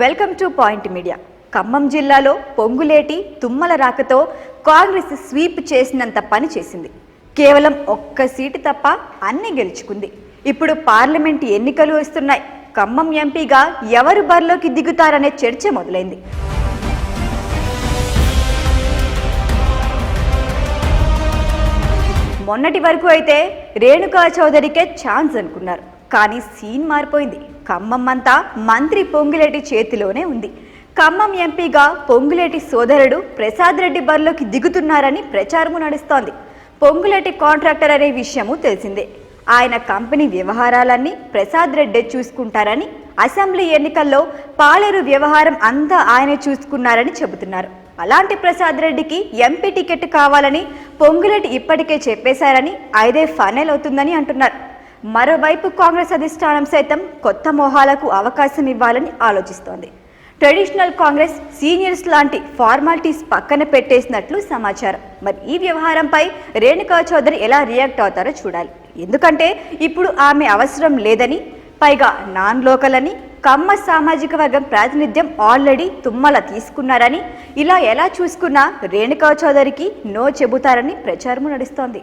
Welcome to point media. Khammam జిల్లాలో పొంగులేటి తుమ్మల రాకతో Congress sweep చేసినంత పని చేసింది. కేవలం ఒక్క సీటు తప్ప అన్ని గెలుచుకుంది. ఇప్పుడు పార్లమెంట్ ఎన్నికలు వస్తున్నాయి. ఖమ్మం ఎంపీగా ఎవరు బరిలోకి దిగుతారనే చర్చ మొదలైంది. మొన్నటి వరకు అయితే రేణుకా చౌదరికే ఛాన్స్ అనుకున్నారు. కానీ సీన్ మారిపోయింది. ఖమ్మం అంతా మంత్రి పొంగులేటి చేతిలోనే ఉంది. ఖమ్మం ఎంపీగా పొంగులేటి సోదరుడు ప్రసాద్ రెడ్డి బరిలోకి దిగుతున్నారని ప్రచారము నడుస్తోంది. పొంగులేటి కాంట్రాక్టర్ అనే విషయము తెలిసిందే. ఆయన కంపెనీ వ్యవహారాలన్నీ ప్రసాద్ రెడ్డే చూసుకుంటారని అసెంబ్లీ ఎన్నికల్లో పాలేరు వ్యవహారం అంతా ఆయనే చూసుకున్నారని చెబుతున్నారు. అలాంటి ప్రసాద్ రెడ్డికి ఎంపీ టికెట్ కావాలని పొంగులేటి ఇప్పటికే చెప్పేశారని ఐదే ఫైనల్ అవుతుందని అంటున్నారు. మరోవైపు కాంగ్రెస్ అధిష్టానం సైతం కొత్త మోహాలకు అవకాశం ఇవ్వాలని ఆలోచిస్తోంది. ట్రెడిషనల్ కాంగ్రెస్ సీనియర్స్ లాంటి ఫార్మాలిటీస్ పక్కన పెట్టేసినట్లు సమాచారం. మరి ఈ వ్యవహారంపై రేణుకా చౌదరి ఎలా రియాక్ట్ అవుతారో చూడాలి. ఎందుకంటే ఇప్పుడు ఆమె అవసరం లేదని పైగా నాన్ లోకల్ అని కమ్మ సామాజిక వర్గం ప్రాతినిధ్యం ఆల్రెడీ తుమ్మల తీసుకున్నారని ఇలా ఎలా చూసుకున్నా రేణుకా చౌదరికి నో చెబుతారని ప్రచారం నడుస్తోంది.